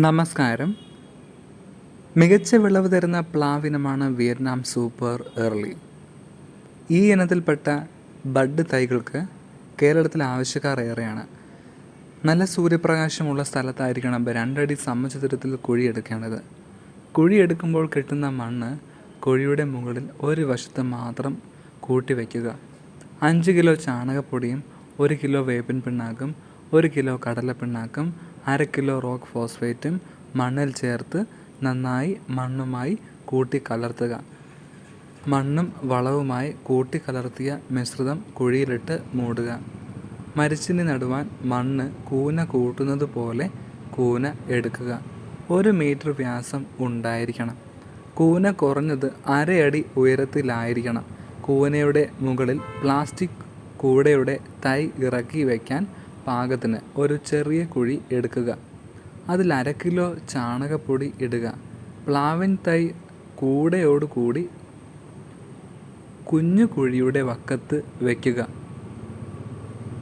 നമസ്കാരം. മികച്ച വിളവ് തരുന്ന പ്ലാവിനമാണ് വിയറ്റ്നാം സൂപ്പർ എർലി ഈ ഇനത്തിൽപ്പെട്ട ബഡ് തൈകൾക്ക് കേരളത്തിൽ ആവശ്യക്കാർ ഏറെയാണ്. നല്ല സൂര്യപ്രകാശമുള്ള സ്ഥലത്തായിരിക്കണം രണ്ടടി സമചതുരത്തിൽ കുഴിയെടുക്കേണ്ടത്. കുഴിയെടുക്കുമ്പോൾ കിട്ടുന്ന മണ്ണ് കുഴിയുടെ മുകളിൽ ഒരു വശത്ത് മാത്രം കൂട്ടി വയ്ക്കുക അഞ്ച് കിലോ ചാണകപ്പൊടിയും ഒരു കിലോ വേപ്പിൻ പിണ്ണാക്കും ഒരു കിലോ കടലപ്പിണ്ണാക്കും അര കിലോ റോക്ക് ഫോസ്ഫേറ്റും മണ്ണിൽ ചേർത്ത് നന്നായി മണ്ണുമായി കൂട്ടി കലർത്തുക. മണ്ണും വളവുമായി കൂട്ടി കലർത്തിയ മിശ്രിതം കുഴിയിലിട്ട് മൂടുക. മരിച്ചിന് നടുവാൻ മണ്ണ് കൂന കൂട്ടുന്നത് പോലെ കൂന എടുക്കുക. ഒരു മീറ്റർ വ്യാസം ഉണ്ടായിരിക്കണം. കൂന കുറഞ്ഞത് അരയടി ഉയരത്തിലായിരിക്കണം. കൂനയുടെ മുകളിൽ പ്ലാസ്റ്റിക് കൂടയുടെ തൈ ഇറക്കി വയ്ക്കാൻ പാകത്തിന് ഒരു ചെറിയ കുഴി എടുക്കുക. അതിൽ അര കിലോ ചാണകപ്പൊടി ഇടുക. പ്ലാവിൻ തൈ കൂടയോട് കൂടി കുഞ്ഞു കുഴിയുടെ വക്കത്ത് വയ്ക്കുക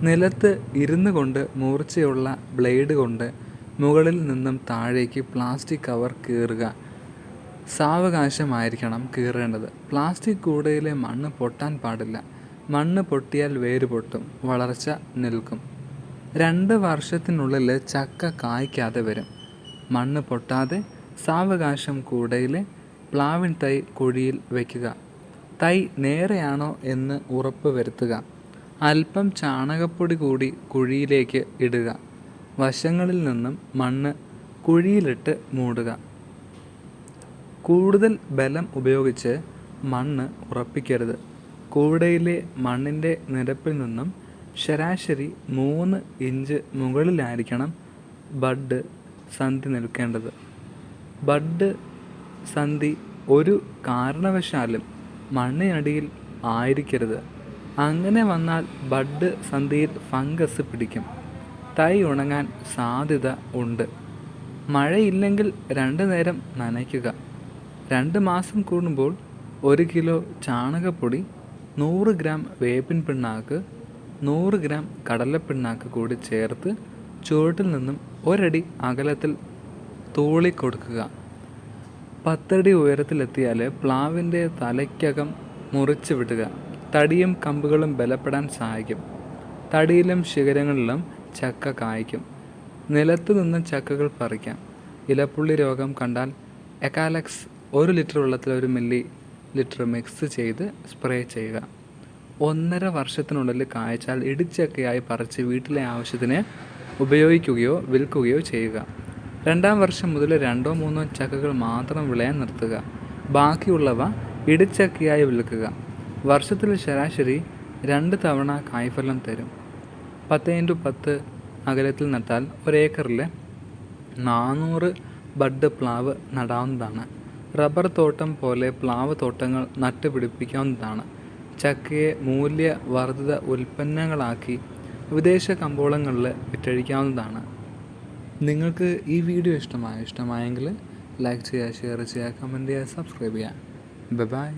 നിലത്ത് ഇരുന്നു കൊണ്ട് മൂർച്ചയുള്ള ബ്ലേഡ് കൊണ്ട് മുകളിൽ നിന്നും താഴേക്ക് പ്ലാസ്റ്റിക് കവർ കീറുക. സാവകാശമായിരിക്കണം കീറേണ്ടത്. പ്ലാസ്റ്റിക് കൂടയിലെ മണ്ണ് പൊട്ടാൻ പാടില്ല. മണ്ണ് പൊട്ടിയാൽ വേര് പൊട്ടും. വളർച്ച നിൽക്കും. രണ്ട് വർഷത്തിനുള്ളിൽ ചക്ക കായ്ക്കാതെ വരും. മണ്ണ് പൊട്ടാതെ സാവകാശം കൂടയിലെ പ്ലാവിൻ തൈ കുഴിയിൽ വയ്ക്കുക. തൈ നേരെയാണോ എന്ന് ഉറപ്പ് വരുത്തുക. അല്പം ചാണകപ്പൊടി കൂടി കുഴിയിലേക്ക് ഇടുക. വശങ്ങളിൽ നിന്നും മണ്ണ് കുഴിയിലിട്ട് മൂടുക. കൂടുതൽ ബലം ഉപയോഗിച്ച് മണ്ണ് ഉറപ്പിക്കരുത്. കൂടയിലെ മണ്ണിന്റെ നിരപ്പിൽ നിന്നും ശരാശരി മൂന്ന് ഇഞ്ച് മുകളിലായിരിക്കണം ബഡ് സന്ധി നിൽക്കേണ്ടത്. ബഡ് സന്ധി ഒരു കാരണവശാലും മണ്ണിനടിയിൽ ആയിരിക്കരുത്. അങ്ങനെ വന്നാൽ ബഡ് സന്ധിയിൽ ഫംഗസ് പിടിക്കും. തൈ ഉണങ്ങാൻ സാധ്യത ഉണ്ട്. മഴയില്ലെങ്കിൽ രണ്ട് നേരം നനയ്ക്കുക. രണ്ട് മാസം കൂടുമ്പോൾ ഒരു കിലോ ചാണകപ്പൊടി നൂറ് ഗ്രാം വേപ്പിൻ പിണ്ണാക്ക് നൂറ് ഗ്രാം കടലപ്പിണ്ണാക്ക് കൂടി ചേർത്ത് ചുവട്ടിൽ നിന്നും ഒരടി അകലത്തിൽ തൂളി കൊടുക്കുക. പത്തടി ഉയരത്തിലെത്തിയാൽ പ്ലാവിന്റെ തലയ്ക്കകം മുറിച്ച് വിടുക. തടിയും കമ്പുകളും ബലപ്പെടാൻ സഹായിക്കും. തടിയിലും ശിഖരങ്ങളിലും ചക്ക കായ്ക്കും. നിലത്ത് നിന്ന് ചക്കകൾ പറിക്കാം. ഇലപ്പുള്ളി രോഗം കണ്ടാൽ എക്കാലക്സ് ഒരു ലിറ്റർ വെള്ളത്തിൽ ഒരു മില്ലി ലിറ്റർ മിക്സ് ചെയ്ത് സ്പ്രേ ചെയ്യുക. ഒന്നര വർഷത്തിനുള്ളിൽ കായ്ച്ചാൽ ഇടിച്ചക്കയായി പറിച്ച് വീട്ടിലെ ആവശ്യത്തിന് ഉപയോഗിക്കുകയോ വിൽക്കുകയോ ചെയ്യുക. രണ്ടാം വർഷം മുതൽ രണ്ടോ മൂന്നോ ചക്കകൾ മാത്രം വിളയാൻ നിർത്തുക. ബാക്കിയുള്ളവ ഇടിച്ചക്കയായി വിൽക്കുക. വർഷത്തിൽ ശരാശരി രണ്ട് തവണ കായ്ഫലം തരും. പത്ത് ഇന്റു പത്ത് അകലത്തിൽ നട്ടാൽ ഒരേക്കറിൽ നാനൂറ് ബഡ് പ്ലാവ് നടാവുന്നതാണ്. റബ്ബർ തോട്ടം പോലെ പ്ലാവ് തോട്ടങ്ങൾ നട്ടുപിടിപ്പിക്കാവുന്നതാണ്. ചക്കയെ മൂല്യവർദ്ധിത ഉൽപ്പന്നങ്ങളാക്കി വിദേശ കമ്പോളങ്ങളിൽ വിറ്റഴിക്കാവുന്നതാണ്. നിങ്ങൾക്ക് ഈ വീഡിയോ ഇഷ്ടമായ? ഇഷ്ടമായെങ്കിൽ ലൈക്ക് ചെയ്യുക ഷെയർ ചെയ്യുക കമന്റ് ചെയ്യുക സബ്സ്ക്രൈബ് ചെയ്യുക. ബൈ